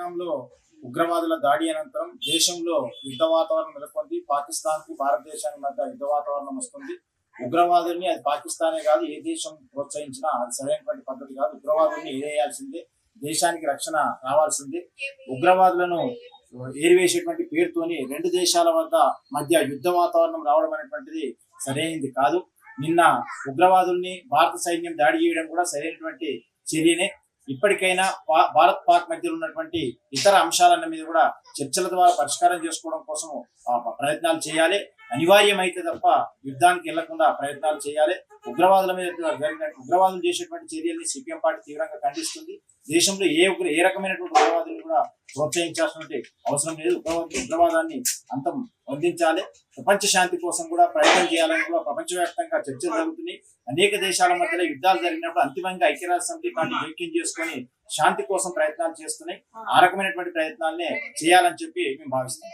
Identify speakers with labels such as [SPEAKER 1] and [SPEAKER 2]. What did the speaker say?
[SPEAKER 1] పహల్గాంలో ఉగ్రవాదుల దాడి అనంతరం దేశంలో యుద్ధ వాతావరణం నెలకొంది. పాకిస్తాన్కి భారతదేశానికి మధ్య యుద్ధ వాతావరణం వస్తుంది. ఉగ్రవాదుల్ని అది పాకిస్తానే కాదు ఏ దేశం ప్రోత్సహించినా అది సరైనటువంటి పద్ధతి కాదు. ఉగ్రవాదుల్ని ఏదేయాల్సిందే దేశానికి రక్షణ రావాల్సిందే. ఉగ్రవాదులను ఏరివేసేటువంటి పేరుతోని రెండు దేశాల వద్ద మధ్య యుద్ధ వాతావరణం రావడం అనేటువంటిది సరైనది కాదు. నిన్న ఉగ్రవాదుల్ని భారత సైన్యం దాడి చేయడం కూడా సరైనటువంటి చర్యనే. ఇప్పటికైనా భారత్ పాక్ మధ్యలో ఉన్నటువంటి ఇతర అంశాలన్న మీద కూడా చర్చల ద్వారా పరిష్కారం చేసుకోవడం కోసం ప్రయత్నాలు చేయాలి. అనివార్యమైతే తప్ప యుద్ధానికి వెళ్ళకుండా ప్రయత్నాలు చేయాలి. ఉగ్రవాదుల మీద జరిగిన ఉగ్రవాదులు చేసేటువంటి చర్యల్ని సిపిఎం పార్టీ తీవ్రంగా ఖండిస్తుంది. దేశంలో ఏ ఏ రకమైనటువంటి ఉగ్రవాదులు కూడా ప్రోత్సహించాల్సినటువంటి అవసరం లేదు. ఉగ్రవాద ఉగ్రవాదాన్ని అంతం అందించాలి ప్రపంచ శాంతి కోసం కూడా ప్రయత్నం చేయాలని కూడా ప్రపంచవ్యాప్తంగా చర్చలు జరుగుతున్నాయి. అనేక దేశాల మధ్యలో యుద్ధాలు జరిగినప్పుడు అంతిమంగా ఐక్యరాజ్య సమితి పార్టీ జోక్యం చేసుకొని శాంతి కోసం ప్రయత్నాలు చేస్తున్నాయి. ఆ రకమైనటువంటి ప్రయత్నాలనే చేయాలని చెప్పి మేము భావిస్తున్నాం.